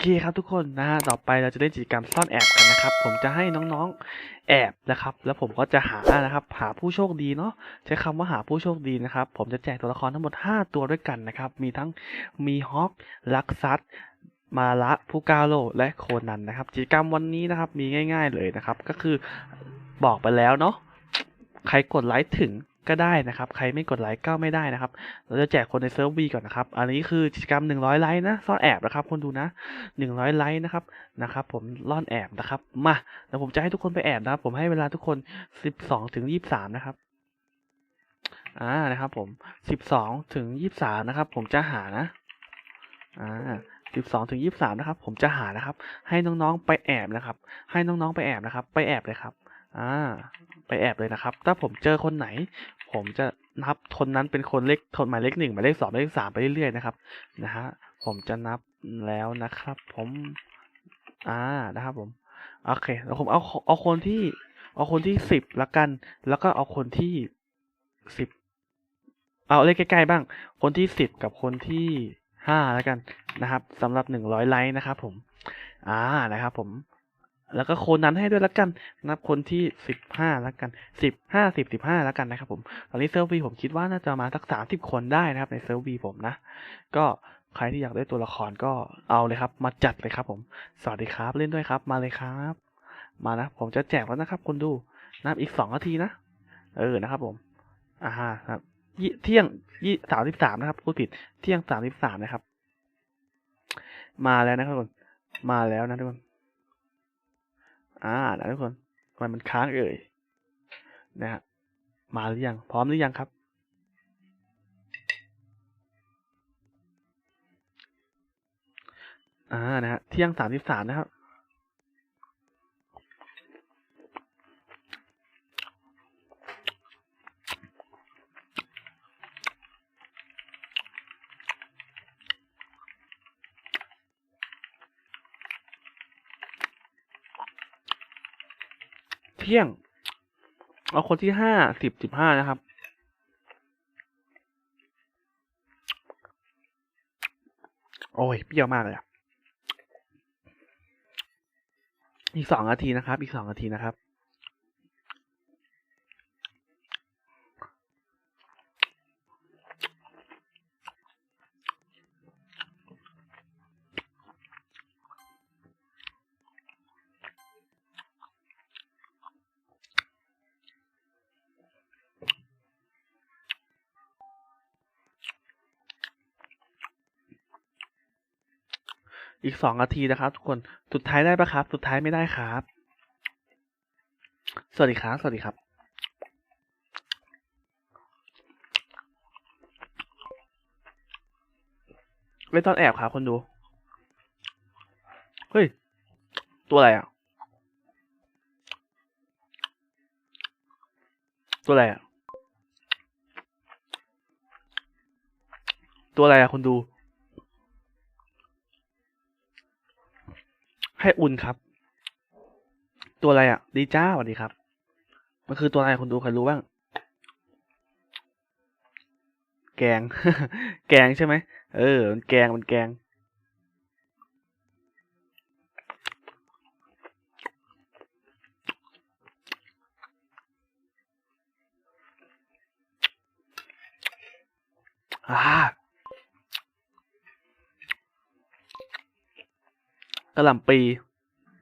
เคครับทุกคนนะฮะต่อไปเราจะเล่นกิจกรรมซ่อนแอบกันนะครับ ผมจะให้น้องๆแอบนะครับ แล้วผมก็จะหานะครับ หาผู้โชคดีเนาะใช้คำว่าหาผู้โชคดีนะครับ ผมจะแจกตัวละครทั้งหมด 5 ตัวด้วยกันนะครับ มีทั้งมีฮอคลักซัสมาละผู้กาโลและโคนันนะครับกิจกรรมวันนี้นะครับมีง่าย ๆเลยนะครับ ก็คือบอกไปแล้วเนาะใครกดไลค์ถึง ก็ได้นะครับ ใครไม่กดไลค์ก็ไม่ได้นะครับ เราจะแจกคนในเซิร์ฟวีก่อนนะครับ อันนี้คือกิจกรรม 100 ไลค์นะ ซ่อนแอบนะครับคนดูนะ 100 ไลค์นะครับ นะครับผมล่อนแอบนะครับ มาแล้วผมจะให้ทุกคนไปแอบนะครับ ผมให้เวลาทุกคน 12ถึง23 นะครับ อ่า นะครับผม 12ถึง23 นะครับ ผมจะหานะ อ่า12ถึง23 นะครับ ผมจะหานะครับ ให้น้องๆไปแอบนะครับ ให้น้องๆไปแอบนะครับ ไปแอบเลยครับ อ่า ไปแอบเลยนะครับ ถ้าผมเจอคนไหน ผมจะนับคนนั้นเป็นคนเลขคนหมายเลขหนึ่งหมายเลขสองหมายเลขสามไปเรื่อยๆนะครับนะฮะผมจะนับแล้วนะครับ ผมอ่านะครับผมโอเคแล้วผมเอาเอาคนที่ เอาคนที่สิบละกัน แล้วก็เอาคนที่สิบเอาเลขใกล้ๆบ้าง คนที่สิบกับคนที่ห้าแล้วกันนะครับสำหรับหนึ่งร้อยไลค์นะครับผมอ่านะครับผม แล้วก็โคนนั้นให้ด้วยละกัน นับคนที่สิบห้าล้วกันสิบห้าสิบสิบห้าล้วกันนะครับผม ตอนนี้เซิร์ฟวีผมคิดว่าน่าจะมาสักสามสิบคนได้นะครับในเซิร์ฟวีผมนะ ก็ใครที่อยากได้ตัวละครก็เอาเลยครับ มาจัดเลยครับผม สวัสดีครับเล่นด้วยครับ มาเลยครับ มานะ ผมจะแจกแล้วนะครับคนดูนับอีกสองนาทีนะ เออนะครับผม อ่าฮะครับเที่ยงยี่สามสิบสามนะครับพูดผิดเที่ยงสามสิบสามนะครับ มาแล้วนะครับทุกคนมาแล้วนะทุกคน อ่านะทุกคนทำไมมันค้างเอ่ยนะฮะมาหรือยังพร้อมหรือยังครับ อ่านะฮะเที่ยงสามสิบสามนะครับ เที่ยง เอาคนที่ห้าสิบสิบห้านะครับ โอ้ยเปรี้ยวมากเลยอะอีกสองนาทีนะครับ อีกสองนาทีนะครับ อีกสองนาทีนะครับ ทุกคนสุดท้ายได้ปะครับ สุดท้ายไม่ได้ครับ สวัสดีครับ สวัสดีครับไม่ต้องแอบครับคนดู เฮ้ย ตัวอะไรอะ ตัวอะไรอะ ตัวอะไรอะคนดู ให้อุ่นครับ ตัวอะไรอะ ดีจ้าสวัสดีครับ มันคือตัวอะไรคนดูใครรู้บ้าง แกง แกงใช่ไหม เออ มันแกง มันแกง อ่า กระหล่ำปี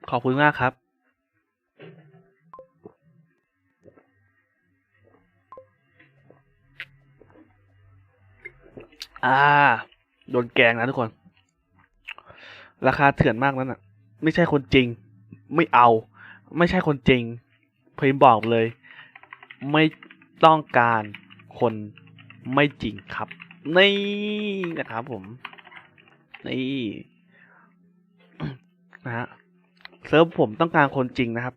ขอบคุณมากครับ อ่า โดนแกงนะทุกคน ราคาเถื่อนมากนั่นน่ะ ไม่ใช่คนจริง ไม่เอา ไม่ใช่คนจริงพิมบอกเลย ไม่ต้องการคนไม่จริงครับ นี่นะครับผม นี่ นะฮะเซิร์ฟผมต้องการคนจริงนะครับ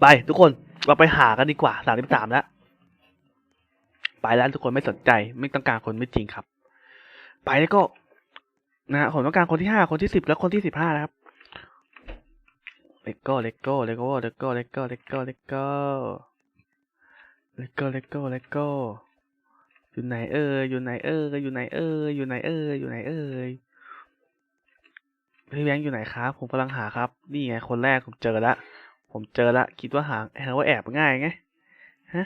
ไปทุกคนเราไปหากันดีกว่าสามสิบสามแล้วไปแล้วทุกคนไม่สนใจ ไม่ต้องการคนไม่จริงครับ ไปแล้วก็นะฮะผมต้องการคนที่ห้าคนที่สิบและคนที่สิบห้านะครับเลโก้เลโก้เลโก้เลโก้เลโก้เลโก้เลโก้เลโก้เลโก้เลโก้ อยู่ไหนเอ่ยอยู่ไหนเอ่ยอยู่ไหนเอ่ยอยู่ไหนเอ่ยอยู่ไหนเอ่ยพี่แบงค์อยู่ไหนครับ ผมกำลังหาครับ นี่ไงคนแรกผมเจอละ ผมเจอละ คิดว่าหาหาว่าแอบง่ายไง ฮะ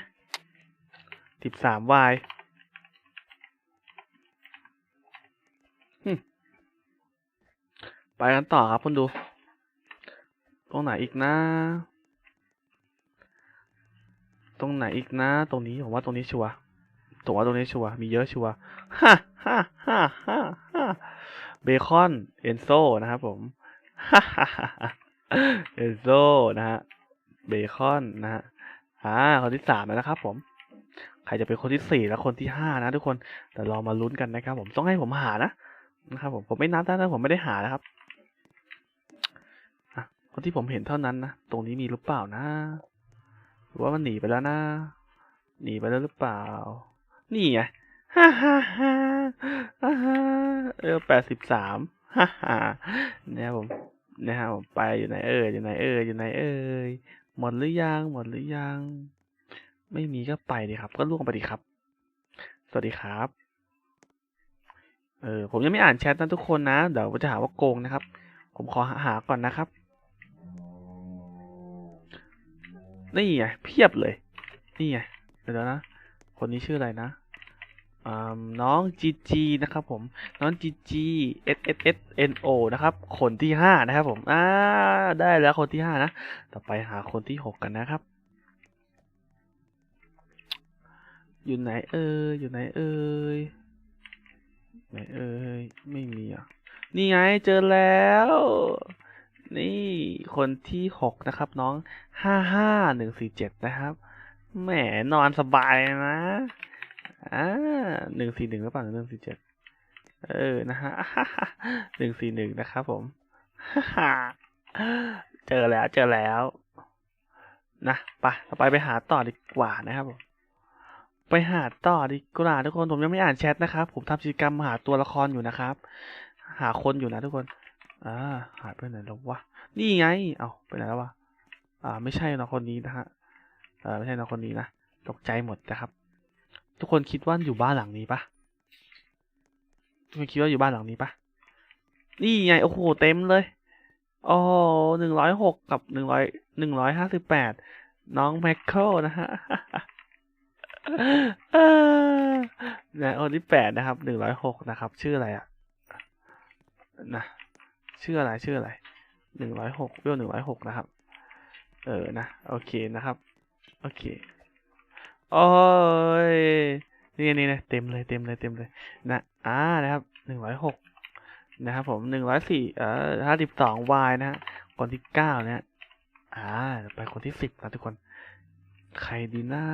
สิบสามวายไปกันต่อครับคุณดู ตรงไหนอีกนะ ตรงไหนอีกนะ ตรงนี้ผมว่าตรงนี้ชัวร์ ผมว่าตรงนี้ชัวมีเยอะชัวฮ่าฮ่าฮ่าฮ่าฮ่าเบคอนเอนโซนะครับผมฮ่าฮ่าฮ่าเอนโซนะฮะเบคอนนะฮะอ่าคนที่สามแล้วนะครับผม ใครจะเป็นคนที่สี่และคนที่ห้านะทุกคนแต่รอมาลุ้นกันนะครับ ผมต้องให้ผมหานะนะครับผมผมไม่นับนะผมไม่ได้หานะครับคนที่ผมเห็นเท่านั้นนะตรงนี้มีหรือเปล่านะหรือว่ามันหนีไปแล้วนะหนีไปแล้วหรือเปล่า นี่ไงฮ่าฮ่าฮ่าฮ่าเออแปดสิบสามฮ่าฮ่าเนี่ยผมนะครับผมไปอยู่ไหนเอ่ยอยู่ไหนเอ่ยอยู่ไหนเอ่ยหมดหรือยังหมดหรือยัง ไม่มีก็ไปดีครับ ก็ล่วงไปดีครับ สวัสดีครับ เออผมยังไม่อ่านแชทนะทุกคนนะ เดี๋ยวผมจะหาว่าโกงนะครับ ผมขอหาก่อนนะครับนี่ไงเพียบเลย นี่ไงเดี๋ยวนะ คนนี้ชื่ออะไรนะ น้องจีจีนะครับผมน้องจีจีเอสเอสเอสเอ็นโอนะครับคนที่ห้านะครับผมอ่าได้แล้วคนที่ห้านะ ต่อไปหาคนที่หกกันนะครับ อยู่ไหนเอ่ยอยู่ไหนเอ่ยไหนเอ่ยไม่มีอะนี่ไงเจอแล้ว นี่คนที่หกนะครับ น้องห้าห้าหนึ่งสี่เจ็ดนะครับแหมนอนสบายนะ อ่าหนึ่งสี่หนึ่งหรือเปล่าหนึ่งสี่เจ็ดเออ นะฮะหนึ่งสี่หนึ่งนะครับผม เจอแล้วเจอแล้ว นะไปต่อไปไปหาต่อดีกว่านะครับผม ไปหาต่อดีกว่าทุกคนผมยังไม่อ่านแชทนะครับ ผมทำกิจกรรมหาตัวละครอยู่นะครับ หาคนอยู่นะทุกคนอ่าหายไปไหนแล้ววะ นี่ไง เอาไปไหนแล้ววะ อ่า ไม่ใช่น้องคนนี้นะฮะ เออไม่ใช่น้องคนนี้นะ ตกใจหมดนะครับ ทุกคนคิดว่าอยู่บ้านหลังนี้ปะทุกคนคิดว่าอยู่บ้านหลังนี้ปะนี่ไงโอ้โหเต็มเลยโอ้หนึ่งร้อยหกกับหนึ่งร้อยหนึ่งร้อยห้าสิบแปดน้องแมคเคิลนะฮะเออนะคนที่แปดนะครับหนึ่งร้อยหกนะครับ ชื่ออะไรอะนะชื่ออะไรชื่ออะไรหนึ่งร้อยหกเวลหนึ่งร้อยหกนะครับ เออนะ โอเคนะครับ โอเค โอ้ยนี่นี่นะเต็มเลยเต็มเลยเต็มเลยนะอ่านะครับหนึ่งร้อยหกนะครับผมหนึ่งร้อยสี่เอ่อห้าสิบสองวายนะฮะคนที่เก้าเนี่ยอ่าไปคนที่สิบนะทุกคน ใครดีนะ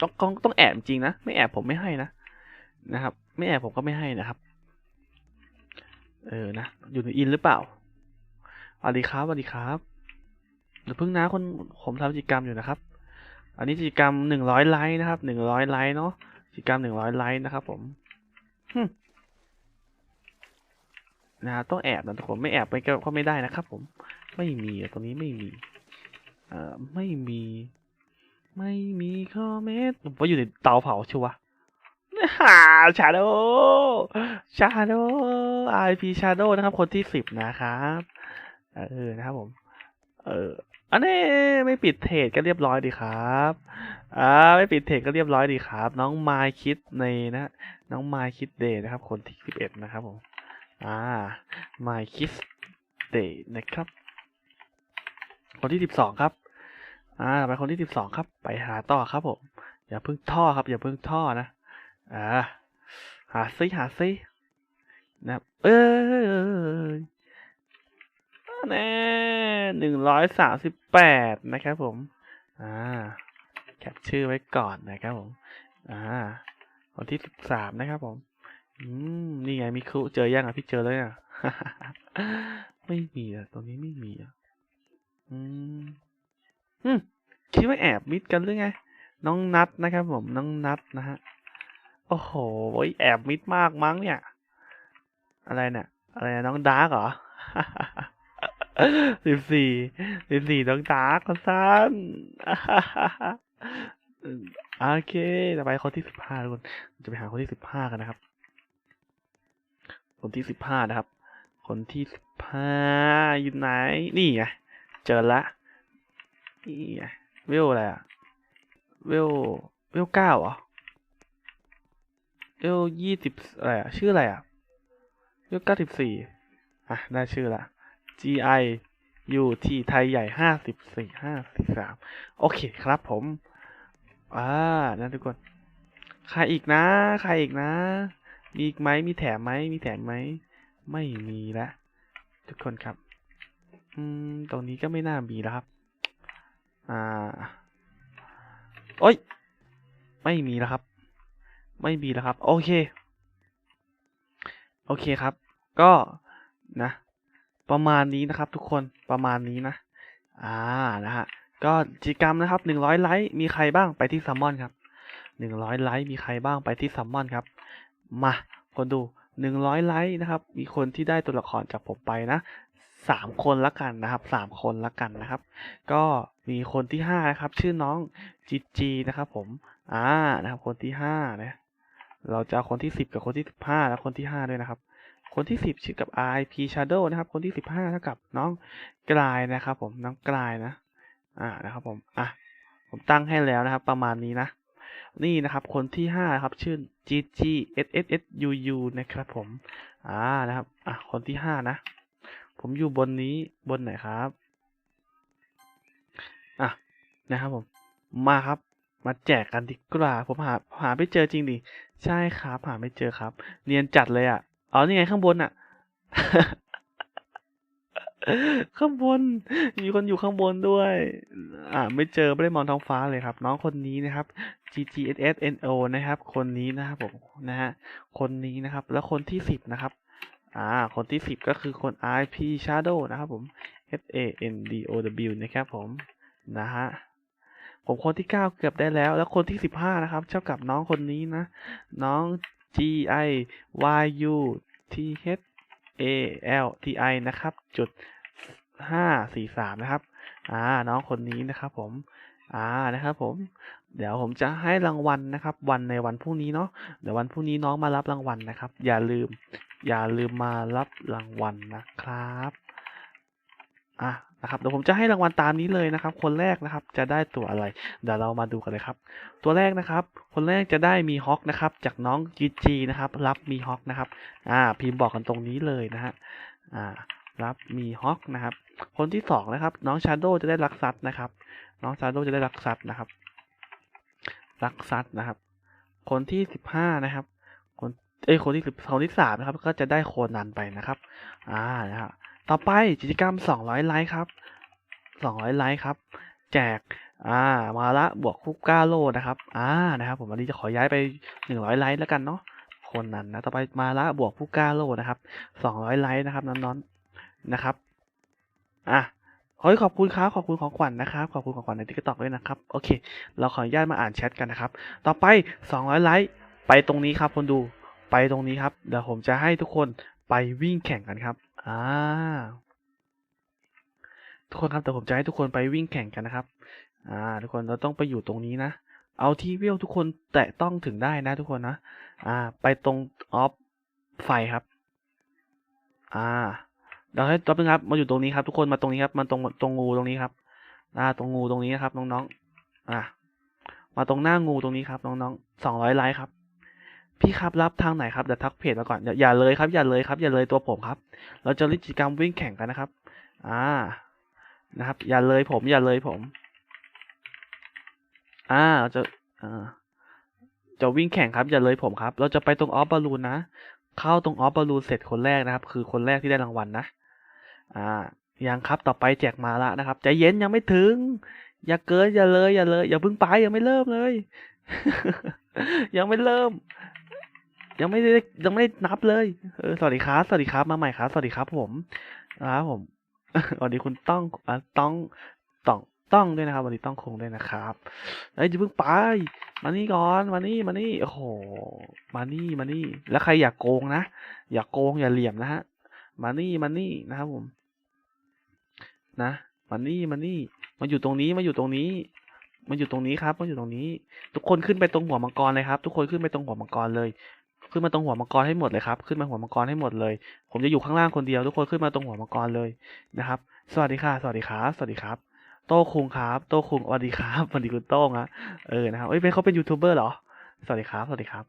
ต้องต้องต้องแอบจริงนะ ไม่แอบผมไม่ให้นะนะครับ ไม่แอบผมก็ไม่ให้นะครับ เออนะอยู่ในอินหรือเปล่าสวัสดีครับสวัสดีครับเดี๋ยวเพิ่งนะคนผมทำกิจกรรมอยู่นะครับ อันนี้กิจกรรมหนึ่งร้อยไลค์นะครับหนึ่งร้อยไลค์เนาะกิจกรรมหนึ่งร้อยไลค์นะครับผมฮึนะฮะต้องแอบนะทุกคนไม่แอบไปก็ไม่ได้นะครับ ผม ไม่มีอะตรงนี้ไม่มี เอ่อไม่มี ไม่มีคอมเมนต์ผมว่าอยู่ในเตาเผาชัวฮ่าชาโดชาโดไอพีชาโดนะครับ คนที่สิบนะครับ เออนะครับผม เออ อันนี้ไม่ปิดเทรดก็เรียบร้อยดีครับอ่าไม่ปิดเทรดก็เรียบร้อยดีครับ น้องมายคิดในนะน้องมายคิดเดย์นะครับคนที่สิบเอ็ดนะครับผมอ่ามายคิดเดย์นะครับ คนที่สิบสองครับอ่าไปคนที่สิบสองครับ ไปหาต่อครับผมอย่าเพิ่งท่อครับ อย่าเพิ่งท่อนะอ่าหาซิหาซินะเอ้ย แน่หนึ่งร้อยสามสิบแปดนะครับผม อ่า แคปชื่อไว้ก่อนนะครับผม อ่าคนที่สิบสามนะครับผม อืม นี่ไงมิคุเจอยังอะพี่เจอแล้วอะไม่มีอะตรงนี้ไม่มีอะ อืมอืมคิดว่าแอบมิดกันหรือไง น้องนัดนะครับผม น้องนัดนะฮะ โอ้โห แอบมิดมากมั้งเนี่ย อะไรเนี่ย อะไรน้องดาร์กเหรอ สิบสี่สิบสี่น้องดาร์กสั้นโอเค ต่อไปคนที่สิบห้าทุกคน จะไปหาคนที่สิบห้ากันนะครับ คนที่สิบห้านะครับ คนที่สิบห้าอยู่ไหน นี่ไง เจอละ นี่ไง เวลอะไรอะเวล เวลเก้าเหรอ เวลยี่สิบอะไรอะชื่ออะไรอะเวลเก้าสิบสี่อะ ได้ชื่อละ G I U T ไทยใหญ่ห้าสิบสี่ห้าสิบสามโอเคครับผม อ่านะทุกคนใครอีกนะ ใครอีกนะ มีอีกไหมมีแถมไหมมีแถมไหม ไม่มีละทุกคนครับ อืม ตรงนี้ก็ไม่น่ามีแล้วครับ อ่า โอ้ย ไม่มีแล้วครับ ไม่มีแล้วครับ โอเค โอเคครับ ก็นะ ประมาณนี้นะครับทุกคนประมาณนี้นะ อ่านะฮะก็กิจกรรมนะครับหนึ่งร้อยไลค์มีใครบ้างไปที่ซัมมอนครับหนึ่งร้อยไลค์มีใครบ้างไปที่ซัมมอนครับ มาคนดูหนึ่งร้อยไลค์นะครับ มีคนที่ได้ตัวละครจากผมไปนะสามคนละกันนะครับสามคนละกันนะครับ ก็มีคนที่ห้านะครับ ชื่อน้องจีจีนะครับ ผม อ่านะครับ คนที่ห้านะเราจะคนที่สิบกับคนที่สิบห้าและคนที่ห้าด้วยนะครับ คนที่สิบชื่อกับ RIP Shadow นะครับ คนที่สิบห้าเท่ากับน้องกลายนะครับ ผมน้องกลายนะ อ่านะครับผมอะผมตั้งให้แล้วนะครับ ประมาณนี้นะ นี่นะครับ คนที่ห้าครับชื่อ GG SSSUU นะครับ ผม อ่านะครับอะคนที่ห้านะ ผมอยู่บนนี้บนไหนครับอะนะครับผม มาครับมาแจกกันดีกว่าผมหาหาไม่เจอจริงดิ ใช่ครับ หาไม่เจอครับ เนียนจัดเลยอะ อ๋อนี่ไงข้างบนอะข้างบน มีคนอยู่ข้างบนด้วย อ่า ไม่เจอ ไม่ได้มองท้องฟ้าเลยครับ น้องคนนี้นะครับ GGSSNO นะครับ คนนี้นะครับผม นะฮะ คนนี้นะครับ แล้วคนที่สิบนะครับ อ่า คนที่สิบก็คือคน IP Shadow นะครับผม S A N D O W นะครับผม นะฮะ ผมคนที่เก้าเกือบได้แล้ว แล้วคนที่สิบห้านะครับ เท่ากับน้องคนนี้นะ น้อง G I Y U T H A L T I นะครับ จุดห้าสี่สามนะครับ อ่า น้องคนนี้นะครับผม อ่า นะครับผม เดี๋ยวผมจะให้รางวัลนะครับ วันในวันพรุ่งนี้เนาะ เดี๋ยววันพรุ่งนี้น้องมารับรางวัลนะครับ อย่าลืม อย่าลืมมารับรางวัลนะครับ อะ นะครับเดี๋ยวผมจะให้รางวัลตามนี้เลยนะครับ คนแรกนะครับจะได้ตัวอะไร เดี๋ยวเรามาดูกันเลยครับ ตัวแรกนะครับ คนแรกจะได้มีฮอคนะครับ จากน้องจีจีนะครับ รับมีฮอคนะครับ อ่า พิมพ์บอกกันตรงนี้เลยนะฮะอ่า รับมีฮอคนะครับ คนที่สองนะครับ น้องชาโดจะได้รักซัดนะครับ น้องชาโดจะได้รักซัดนะครับ รักซัดนะครับ คนที่สิบห้านะครับ คนเอ้คนที่สิบคนที่สามนะครับ ก็จะได้โคนันไปนะครับ อ่านะครับ ต่อไปกิจกรรมสองร้อยไลค์ครับสองร้อยไลค์ครับ แจก อ่า มาละบวกคุกก้าโลนะครับ อ่า นะครับ ผมวันนี้จะขอย้ายไปหนึ่งร้อยไลค์แล้วกันเนาะ คนนั้นนะ ต่อไปมาละบวกคุกก้าโลนะครับสองร้อยไลค์นะครับน้องๆนะครับ อะเฮ้ยขอบคุณครับขอบคุณของขวัญนะครับ ขอบคุณของขวัญในทิกตอกด้วยนะครับ โอเค เราขออนุญาตมาอ่านแชทกันนะครับ ต่อไปสองร้อยไลค์ ไปตรงนี้ครับคนดู ไปตรงนี้ครับ เดี๋ยวผมจะให้ทุกคนไปวิ่งแข่งกันครับ อ่าทุกคนครับเดี๋ยวผมจะให้ทุกคนไปวิ่งแข่งกันนะครับ อ่า ทุกคนเราต้องไปอยู่ตรงนี้นะ เอาที่เวลทุกคนแตะต้องถึงได้นะ ทุกคนนะ อ่า ไปตรงออฟไฟครับ อ่าเดี๋ยวให้ตัวนึงครับ มาอยู่ตรงนี้ครับ ทุกคนมาตรงนี้ครับ มาตรงตรงงูตรงนี้ครับ อ่า ตรงงูตรงนี้นะครับน้องๆ อ่า มาตรงหน้างูตรงนี้ครับน้องๆสองร้อยไลค์ครับ พี่ครับรับทางไหนครับเดี๋ยวทักเพจมาก่อนอย่าเลยครับอย่าเลยครับอย่าเลยตัวผมครับ เราจะเล่นกิจกรรมวิ่งแข่งกันนะครับ อ่านะครับ อย่าเลยผมอย่าเลยผม อ่าเราจะอ่าจะวิ่งแข่งครับอย่าเลยผมครับ เราจะไปตรงออฟบอลลูนนะเข้าตรงออฟบอลลูนเสร็จคนแรกนะครับ คือคนแรกที่ได้รางวัลนะอ่ายังครับต่อไปแจกมาละนะครับใจเย็นยังไม่ถึง อย่าเกินอย่าเลยอย่าเลย อย่าเพิ่งไปยังไม่เริ่มเลย ยังไม่เริ่ม ยังไม่ได้ยังไม่ได้นับเลยเออสวัสดีครับสวัสดีครับมาใหม่ครับสวัสดีครับ ผมครับผมสวัสดีคุณต้องอะต้องต้องต้องด้วยนะครับสวัสดีต้องคงด้วยนะครับเอ้ยอย่าเพิ่งไป มานี่ก่อนมานี่มานี่โอ้โหมานี่มานี่ แล้วใครอยากโกงนะอย่าโกงอย่าเหลี่ยมนะฮะมานี่มานี่นะครับผม นะมานี่มานี่ มาอยู่ตรงนี้มาอยู่ตรงนี้มันอยู่ตรงนี้ครับมันอยู่ตรงนี้ ทุกคนขึ้นไปตรงหัวมังกรเลยครับ ทุกคนขึ้นไปตรงหัวมังกรเลย ขึ้นมาตรงหัวมังกรให้หมดเลยครับ ขึ้นมาหัวมังกรให้หมดเลย ผมจะอยู่ข้างล่างคนเดียวทุกคนขึ้นมาตรงหัวมังกรเลยนะครับ สวัสดีค่ะ สวัสดีครับ สวัสดีครับ โต้คุงครับ โต้คุงสวัสดีครับสวัสดีคุณโต้งอะเออนะครับเอ้ยเป็นเขาเป็นยูทูบเบอร์เหรอ สวัสดีครับ สวัสดีครับ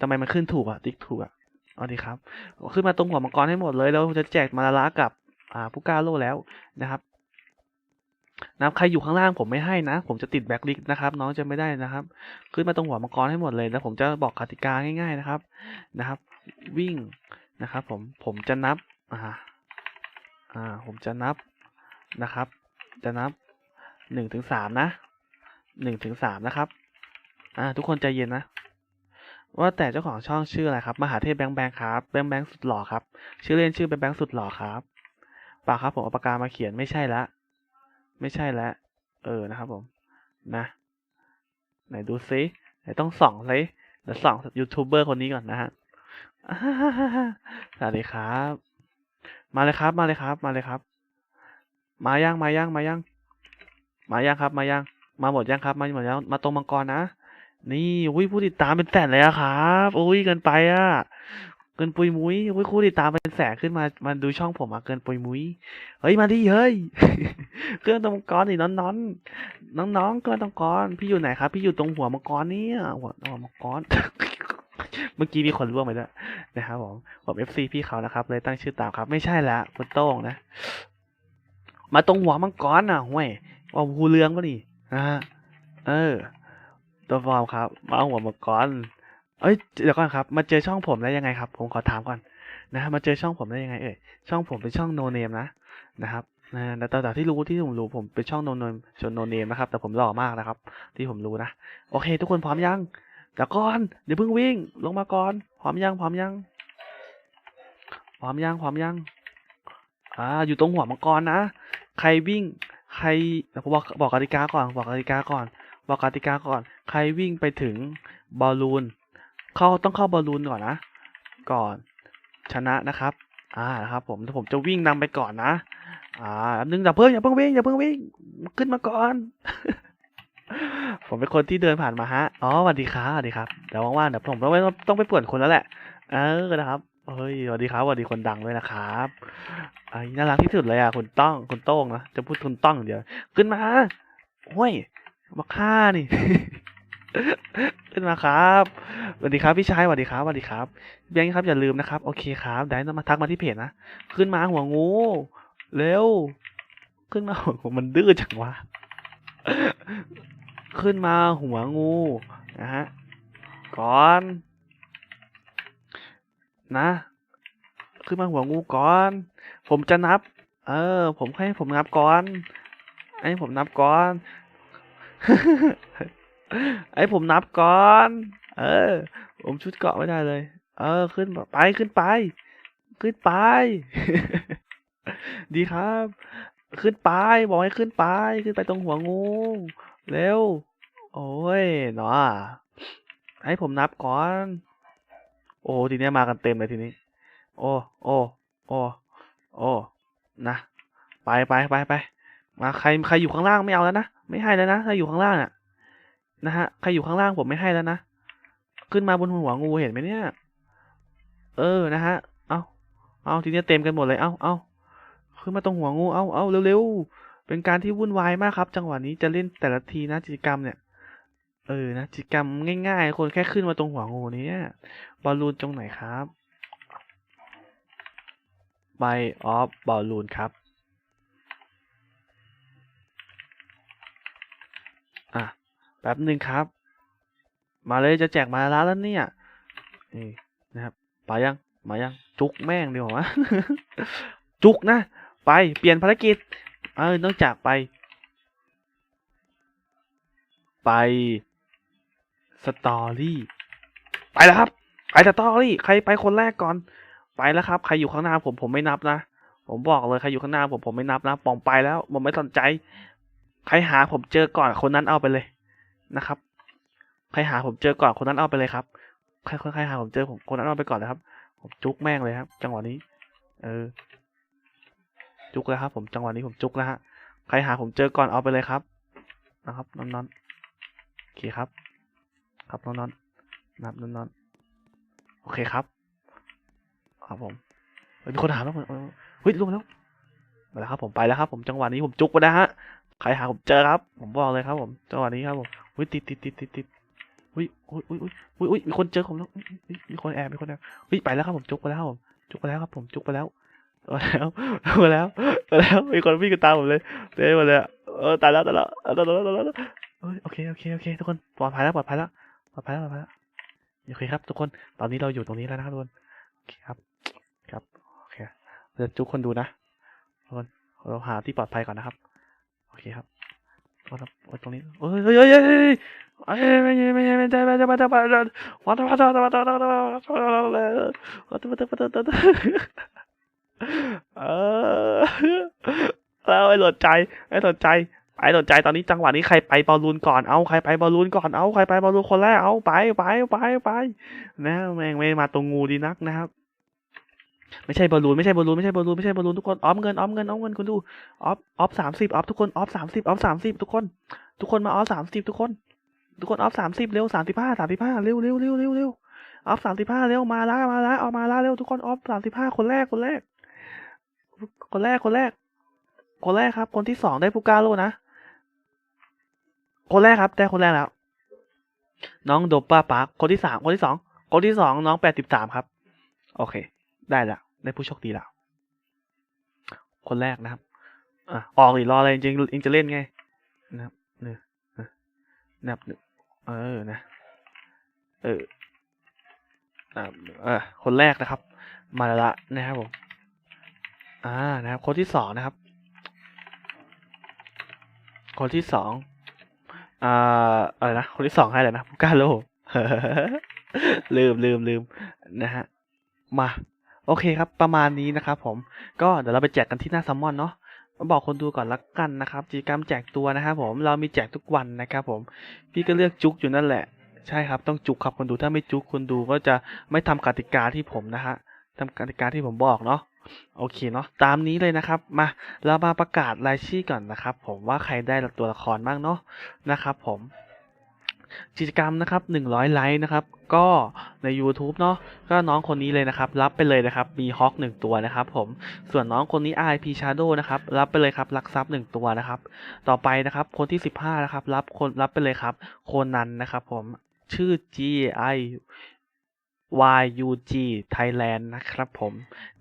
ทำไมมันขึ้นถูกอะติ๊กถูกอะสวัสดีครับ ขึ้นมาตรงหัวมังกรให้หมดเลย แล้วจะแจกมาลาระกับอ่าผู้กล้าโลแล้วนะครับ นะครับใครอยู่ข้างล่างผมไม่ให้นะ ผมจะติดแบ็คลิสนะครับ น้องจะไม่ได้นะครับ ขึ้นมาตรงหัวมังกรให้หมดเลยแล้วผมจะบอกกติกาง่าย ๆนะครับนะครับ วิ่งนะครับ ผมผมจะนับอ่าอ่าผมจะนับนะครับ จะนับหนึ่งถึงสามนะหนึ่งถึงสามนะครับ อ่า ทุกคนใจเย็นนะ ว่าแต่เจ้าของช่องชื่ออะไรครับ มหาเทพแบงค์แบงค์ครับแบงค์แบงค์สุดหล่อครับ ชื่อเล่นชื่อเป็นแบงค์สุดหล่อครับเปล่าครับผมเอาปากกามาเขียนไม่ใช่ละ ไม่ใช่และเออนะครับผมนะ ไหนดูซิไหนต้องส่องเลยเดี๋ยวส่องยูทูบเบอร์คนนี้ก่อนนะฮะอ่าสวัสดีครับ มาเลยครับ มาเลยครับ มาเลยครับ มายังมายังมายังมายังครับ มายังมาหมดยังครับ มาหมดยังมาตรงมังกรนะนี่อุ้ยผู้ติดตามเป็นแสนเลยอะครับอุ้ยเกินไปอะ เกินปุยมุ้ยอุ้ยผู้ติดตามเป็นแสนขึ้นมามาดูช่องผมอะเกินปุยมุ้ย เฮ้ย มาดิเฮ้ยเครื่องตรงกรนี่น้องน้องน้องน้องๆเครื่องตรงกรพี่อยู่ไหนครับ พี่อยู่ตรงหัวมังกรนี่หัวหัวมังกร เมื่อกี้มีคนร่วงไปด้วยนะครับผมผมเอฟซีพี่เขานะครับ เลยตั้งชื่อตามครับ ไม่ใช่ละคุณโต้งนะ มาตรงหัวมังกรน่ะห่วยว่าหูเรืองปะนี่นะฮะ เออ ตัวฟอร์มครับ มาหัวมังกร เอ้ยเดี๋ยวก่อนครับ มาเจอช่องผมได้ยังไงครับ ผมขอถามก่อนนะฮะมาเจอช่องผมได้ยังไงเอ่ยช่องผมเป็นช่องโนเนมนะนะครับนะแต่แต่ที่รู้ที่ผมรู้ผมเป็นช่องโนเนมชนโนเนมนะครับ แต่ผมหล่อมากนะครับ ที่ผมรู้นะโอเค ทุกคนพร้อมยังเดี๋ยวก่อนเดี๋ยวเพิ่งวิ่ง ลงมาก่อนพร้อมยังพร้อมยังพร้อมยังพร้อมยังอ่าอยู่ตรงหัวมังกรนะใครวิ่ง ใครผมบอกบอกกติกาก่อน บอกกติกาก่อน บอกกติกาก่อน ใครวิ่งไปถึงบอลลูน เข้าต้องเข้าบอลลูนก่อนนะ ก่อนชนะนะครับ อ่านะครับ ผมผมจะวิ่งนำไปก่อนนะ อ่านึงอย่าเพิ่งอย่าเพิ่งวิ่งอย่าเพิ่งวิ่งขึ้นมาก่อน ผมเป็นคนที่เดินผ่านมาฮะ อ๋อสวัสดีครับสวัสดีครับเดี๋ยวว่างๆเดี๋ยวผมต้องไปต้องไปป่วนคนแล้วแหละ เออนะครับเฮ้ยสวัสดีครับสวัสดีคนดังด้วยนะครับไอ้น่ารักที่สุดเลยอะคุณต้องคุณโต้งนะจะพูดคุณต้องอย่างเดียว ขึ้นมาห้วยมาฆ่านี่ ขึ้นมาครับสวัสดีครับพี่ชายสวัสดีครับสวัสดีครับแบงค์ครับอย่าลืมนะครับโอเคครับได้ต้องมาทักมาที่เพจนะขึ้นมาหัวงูเร็วขึ้นมาหัวงูมันดื้อจังวะขึ้นมาหัวงูนะฮะก่อน นะ ขึ้นมาหัวงูก่อน ผมจะนับ เออ ผมให้ผมนับก่อนให้ผมนับก่อน ไอ้ผมนับก่อน เออ ผมชุดเกาะไม่ได้เลย เออ ขึ้นไปขึ้นไป ขึ้นไป ดีครับ ขึ้นไป บอกให้ขึ้นไป ขึ้นไปตรงหัวงู เร็ว โอ้ยเนาะให้ผมนับก่อน โอ้ทีนี้มากันเต็มเลยทีนี้ โอ้โอ้โอ้โอ้นะไปไปไปไปมาใครใครอยู่ข้างล่างไม่เอาแล้วนะ ไม่ให้แล้วนะ ถ้าอยู่ข้างล่างอะ นะฮะ ใครอยู่ข้างล่างผมไม่ให้แล้วนะ ขึ้นมาบนหัวงูเห็นไหมเนี่ย เออ นะฮะ เอาเอาทีนี้เต็มกันหมดเลย เอาเอาขึ้นมาตรงหัวงู เอาเอาเร็วๆ เป็นการที่วุ่นวายมากครับ จังหวะนี้จะเล่นแต่ละทีนะกิจกรรมเนี่ย เออ นะกิจกรรมง่ายๆ คนแค่ขึ้นมาตรงหัวงูนี้บอลลูนตรงไหนครับใบออฟบอลลูนครับ อะ แป๊บหนึ่งครับ มาเลยจะแจกมาแล้วแล้วเนี่ยนี่นะครับไปยังมายังจุกแม่งดีกว่าวะจุกนะไปเปลี่ยนภารกิจ เออต้องจากไป ไปสตอรี่ไปแล้วครับไปสตอรี่ใครไปคนแรกก่อน ไปแล้วครับ ใครอยู่ข้างหน้าผมผมไม่นับนะผมบอกเลยใครอยู่ข้างหน้าผมผมไม่นับนะปองไปแล้วผมไม่สนใจ ใครหาผมเจอก่อนคนนั้นเอาไปเลย นะครับ ใครหาผมเจอก่อนคนนั้นเอาไปเลยครับ ใครใครหาผมเจอผมคนนั้นเอาไปก่อนเลยครับ ผมจุกแม่งเลยครับ จังหวะนี้ เออ จุกแล้วครับ ผมจังหวะนี้ผมจุกแล้วฮะ ใครหาผมเจอก่อนเอาไปเลยครับ นะครับนอนๆโอเคครับ ครับนองนอนนับนองนอนโอเคครับ ครับผมมีคนหาแล้วเออเฮ้ยลงแล้วมาแล้วครับผมไปแล้วครับ ผมจังหวะนี้ผมจุกไปนะฮะใครหาผมเจอครับ ผมบอกเลยครับ ผมจังหวะนี้ครับผม เฮ้ยติดติดติดติดติดอุ้ยอุ้ยอุ้ยอุ้ยอุ้ยมีคนเจอผมแล้วมีคนแอบมีคนแอบเฮ้ยไปแล้วครับผมจุกไปแล้วครับผมจุกไปแล้วครับผมจุกไปแล้วไปแล้วไปแล้วไปแล้วมีคนวิ่งตามผมเลยเต็มหมดเลยเออตายแล้วตายแล้วตายแล้วตายแล้วตายแล้วโอเคโอเคโอเคทุกคนปลอดภัยแล้วปลอดภัยแล้วปลอดภัยแล้วปลอดภัยแล้วโอเคครับทุกคนตอนนี้เราอยู่ตรงนี้แล้วนะครับทุกคนโอเคครับครับโอเคเราจะจุกคนดูนะทุกคนเราหาที่ปลอดภัยก่อนนะครับ โอเคครับ วัดวัดตรงนี้เฮ้ยเฮ้ยเฮ้ยเฮ้ยเฮ้ยเฮ้ยไม่ใช่ไม่ใช่ไม่ใช่ไม่ใช่ไม่ใช่ไม่ใช่วัดวัดวัดวัดวัดวัดวัดวัดวัดวัดวัดวัดวัดวัดเออเราไม่สนใจไม่สนใจไปสนใจตอนนี้จังหวะนี้ใครไปบอลลูนก่อนเอาใครไปบอลลูนก่อนเอาใครไปบอลลูนคนแรกเอาไปไปไปไปนะแม่งไม่มาตรงงูดีนักนะครับ ไม่ใช่บอลลูนไม่ใช่บอลลูนไม่ใช่บอลลูนไม่ใช่บอลลูนทุกคนออฟเงินออฟเงินออฟเงินคุณดูออฟออฟสามสิบออฟทุกคนออฟสามสิบออฟสามสิบทุกคน ทุกคนมาออฟสามสิบทุกคน ทุกคนออฟสามสิบเร็วสามสิบห้าสามสิบห้าเร็วเร็วเร็วเร็วเร็วออฟสามสิบห้าเร็วมาละมาละเอามาละเร็วทุกคนออฟสามสิบห้าคนแรกคนแรก คนแรกคนแรก คนแรกครับ คนที่สองได้ผู้กล้าโลนะคนแรกครับได้คนแรกแล้ว น้องโดป้าปาคนที่สามคนที่สองคนที่สองน้องแปดสิบสามครับ โอเค ได้แล้ว ได้ผู้โชคดีแล้ว คนแรกนะครับอะออกหรือรออะไรจริงๆเองจะเล่นไง นะครับเนอะนะครับหนึ่งเออนะ เอออ่าเออคนแรกนะครับ มาละนะครับผมอ่านะครับ คนที่สองนะครับ คนที่สองอ่าอะไรนะคนที่สองให้อะไรนะกล้าโลลืมลืมลืมนะฮะมา โอเคครับ ประมาณนี้นะครับผม ก็เดี๋ยวเราไปแจกกันที่หน้าซัมมอนเนาะมาบอกคนดูก่อนละกันนะครับกิจกรรมแจกตัวนะครับผม เรามีแจกทุกวันนะครับผม พี่ก็เลือกจุกอยู่นั่นแหละ ใช่ครับ ต้องจุกครับคนดู ถ้าไม่จุกคนดูก็จะไม่ทำกติกาที่ผมนะฮะทำกติกาที่ผมบอกเนาะ โอเคเนาะ ตามนี้เลยนะครับ มา เรามาประกาศรายชื่อก่อนนะครับ ผมว่าใครได้ตัวละครบ้างเนาะนะครับ ผม กิจกรรมนะครับ100 ไลค์นะครับ ก็ใน YouTube เนาะก็น้องคนนี้เลยนะครับ รับไปเลยนะครับ มีฮอคหนึ่งตัวนะครับผมส่วนน้องคนนี้ RIP Shadow นะครับ รับไปเลยครับลักซับหนึ่งตัวนะครับ ต่อไปนะครับคนที่ 15 นะครับ รับคนรับไปเลยครับ โคนันนะครับผมชื่อ G I Y U G Thailand นะครับผม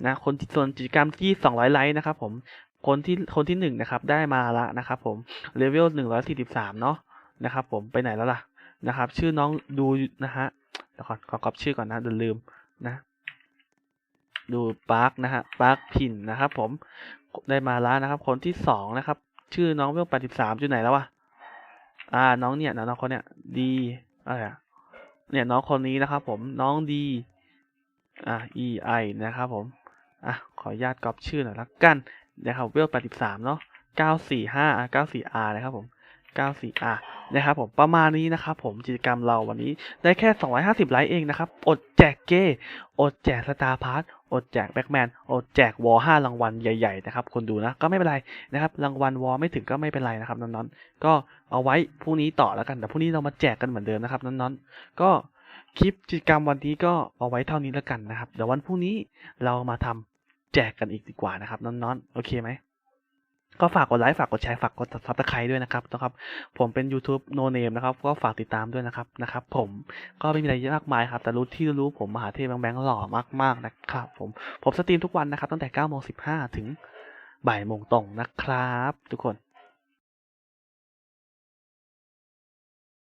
นะคนที่ส่วนกิจกรรมที่ 200 ไลค์นะครับผมคนที่คนที่1นะครับได้มาละนะครับผมเลเวล143เนาะนะครับผมไปไหนแล้วล่ะ นะครับ ชื่อน้องดูนะฮะเดี๋ยวก่อขอกรอบชื่อก่อนนะเดี๋ยวลืมนะ ดูปาร์คนะฮะปาร์คพินนะครับ ผมได้มาแล้วนะครับ คนที่สองนะครับ ชื่อน้องเวลแปดสิบสามอยู่ไหนแล้ววะอ่า น้องเนี่ยนะน้องคนเนี่ยดีอะไรอะเนี่ยน้องคนนี้นะครับ ผมน้องดีอ่า e i นะครับ ผมอะขออนุญาตกรอบชื่อหน่อยละกันนะครับเวลแปดสิบสามเนาะเก้าสี่ห้าเก้าสี่ r นะครับผม เก้าสี่ r นะครับผมประมาณนี้นะครับผมกิจกรรมเราวันนี้ได้แค่ 250 ไลค์เองนะครับ อดแจกเก้อดแจกสตาร์พาร์ทอดแจกแบ็กแมนอดแจกวอลห้ารางวัลใหญ่ๆนะครับคนดูนะก็ไม่เป็นไรนะครับรางวัลวอลไม่ถึงก็ไม่เป็นไรนะครับน้องๆก็เอาไว้พรุ่งนี้ต่อแล้วกันแต่พรุ่งนี้เรามาแจกกันเหมือนเดิมนะครับน้องๆก็คลิปกิจกรรมวันนี้ก็เอาไว้เท่านี้แล้วกันนะครับเดี๋ยววันพรุ่งนี้เรามาทำแจกกันอีกดีกว่านะครับน้องๆโอเคไหม ก็ฝากกดไลค์ฝากกดแชร์ฝากกดซับสไครต์ด้วยนะครับนะครับ ผมเป็น YouTube No Name นะครับ ก็ฝากติดตามด้วยนะครับนะครับ ผมก็ไม่มีอะไรมากมายครับ แต่รู้ที่รู้ผมมหาเทพแบงค์แบงหล่อมากๆนะครับ ผมผมสตรีมทุกวันนะครับ ตั้งแต่9โมง15 ถึงบ่ายโมงตรงนะครับ ทุกคน